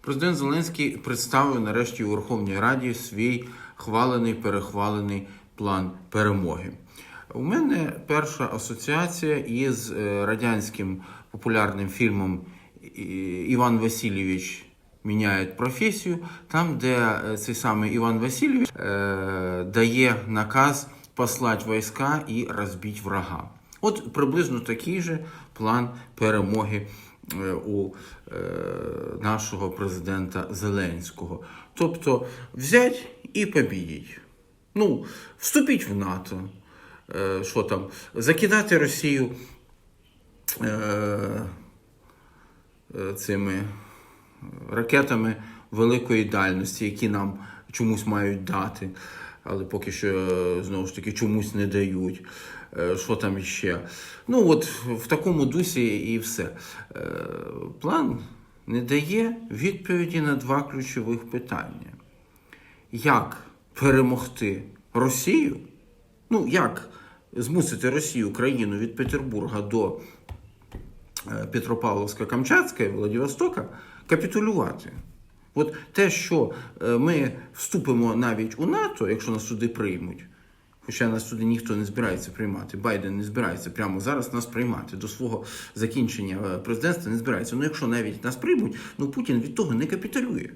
Президент Зеленський представив нарешті у Верховній Раді свій хвалений перехвалений план перемоги. У мене перша асоціація із е, радянським популярним фільмом Іван Васильович міняє професію, там, де е, цей самий Іван Васильович е, дає наказ послати війська і розбити врага. От приблизно такий же план перемоги у е, нашого президента Зеленського. Тобто взять і побідіть. Ну, вступіть в НАТО. Е, Що там? Закидати Росію е, е, цими ракетами великої дальності, які нам чомусь мають дати, але поки що е, знову ж таки чомусь не дають. Е, Що там іще? Ну, от в такому дусі і все. Е, План не дає відповіді на два ключових питання. Як перемогти Росію? Ну, як змусити Росію, країну від Петербурга до е, Петропавловська-Камчатська і Владивостока капітулювати. От те, що ми вступимо навіть у НАТО, якщо нас туди приймуть, хоча нас туди ніхто не збирається приймати, Байден не збирається прямо зараз нас приймати до свого закінчення е, президентства не збирається. Ну, якщо навіть нас приймуть, ну Путін від того не капітулює.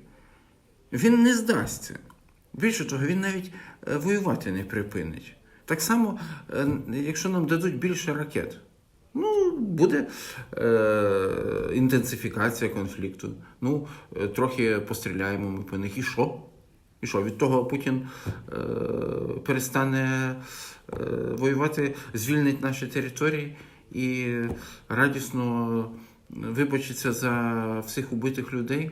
Він не здасться. Більше того, він навіть е, воювати не припинить. Так само, е, якщо нам дадуть більше ракет, ну, буде е, інтенсифікація конфлікту. Ну, трохи постріляємо ми по них. І що? І що? Від того Путін е, перестане е, воювати, звільнить наші території і радісно вибачиться за всіх убитих людей?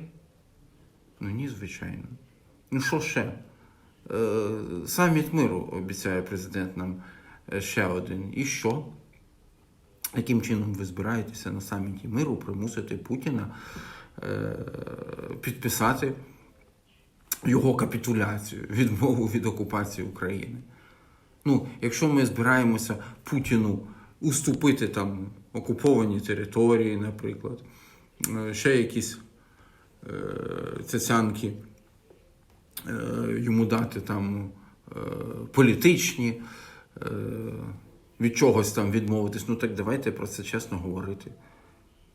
Ну ні, звичайно. Ну що ще? Е, Саміт миру обіцяє президент нам е, ще один. І що? Яким чином ви збираєтеся на саміті миру примусити Путіна е, підписати його капітуляцію, відмову від окупації України? Ну, якщо ми збираємося Путіну уступити там окуповані території, наприклад, е, ще якісь е, цяцянки е, йому дати там е, політичні, е, від чогось там відмовитись. Ну так давайте про це чесно говорити.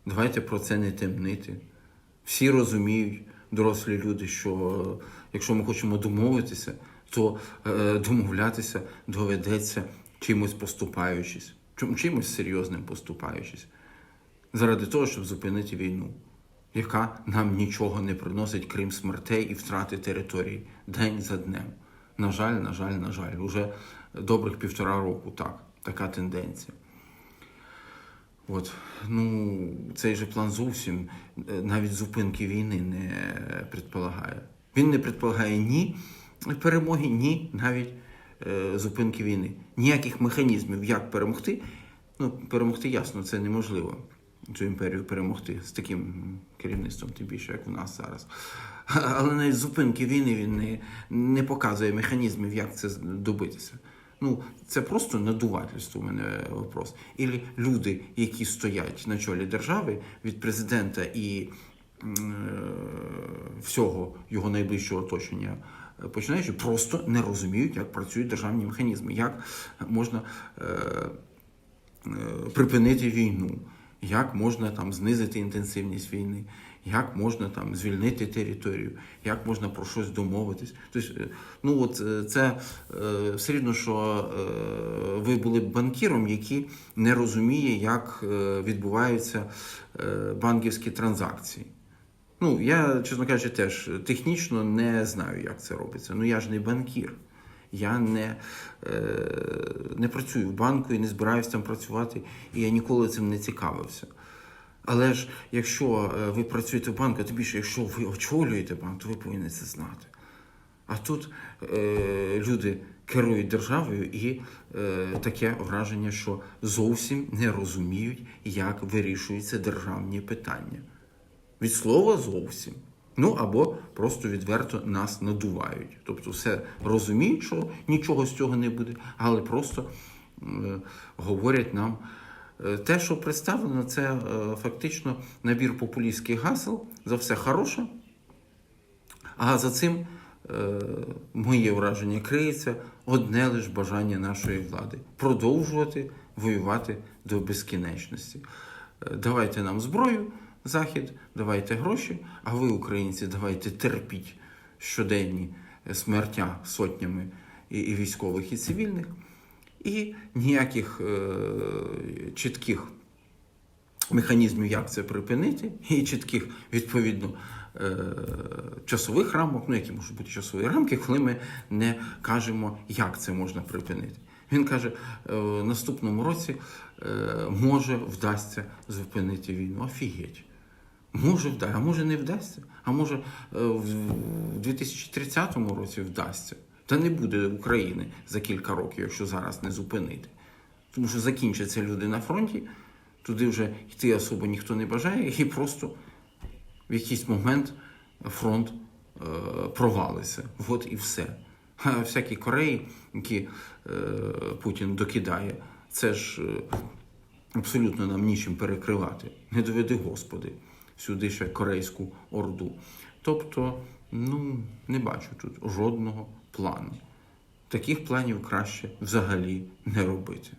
Давайте про це не темнити. Всі розуміють, дорослі люди, що якщо ми хочемо домовитися, то е, домовлятися доведеться чимось поступаючись, чим- чимось серйозним поступаючись, заради того, щоб зупинити війну, яка нам нічого не приносить, крім смертей і втрати територій день за днем. На жаль, на жаль, на жаль, уже добрих півтора року так, така тенденція. От, ну, цей же план зовсім е, навіть зупинки війни не предполагає. Він не предполагає ні перемоги, ні навіть е, зупинки війни. Ніяких механізмів, як перемогти. Ну, перемогти ясно, це неможливо. Цю імперію перемогти з таким керівництвом, тим більше, як у нас зараз. Але навіть зупинки війни він не, не показує механізмів, як це добитися. Ну, це просто надувательство у мене вопрос. Ілі люди, які стоять на чолі держави від президента і е, всього його найближчого оточення, е, починаючи, просто не розуміють, як працюють державні механізми, як можна е, е, припинити війну, як можна там знизити інтенсивність війни, як можна там звільнити територію, як можна про щось домовитись. Тобто, е, ну от е, це е, все рівно, що ви були б банкіром, який не розуміє, як відбуваються банківські транзакції. Ну, я, чесно кажучи, теж технічно не знаю, як це робиться. Ну я ж не банкір. Я не, е, не працюю в банку і не збираюся там працювати, і я ніколи цим не цікавився. Але ж якщо е, ви працюєте в банку, тим більше, якщо ви очолюєте банк, то ви повинні це знати. А тут е, люди керують державою і е, таке враження, що зовсім не розуміють, як вирішуються державні питання. Від слова зовсім. Ну або просто відверто нас надувають. Тобто все розуміють, що нічого з цього не буде, але просто е, говорять нам. Е, Те, що представлено, це е, фактично набір популістських гасел. За все хороше, А за цим е, моє враження криється одне лише бажання нашої влади продовжувати воювати до безкінечності. Давайте нам зброю, Захід, давайте гроші, а ви, українці, давайте терпіть щоденні смертя сотнями і військових, і цивільних, і ніяких е, чітких механізмів, як це припинити, і чітких відповідно е, часових рамок, ну які можуть бути часові рамки, коли ми не кажемо, як це можна припинити. Він каже, е, в наступному році е, може вдасться зупинити війну. Офігеть. Може вдасться, а може не вдасться, а може е, в 2030 році вдасться. Та не буде України за кілька років, якщо зараз не зупинити. Тому що закінчаться люди на фронті, туди вже йти особо ніхто не бажає, і просто в якийсь момент фронт е, провалиться. От і все. А всякі Кореї, які е, Путін докидає, це ж е, абсолютно нам нічим перекривати. Не доведи Господи, сюди ще корейську орду. Тобто, ну, не бачу тут жодного плану. Таких планів краще взагалі не робити.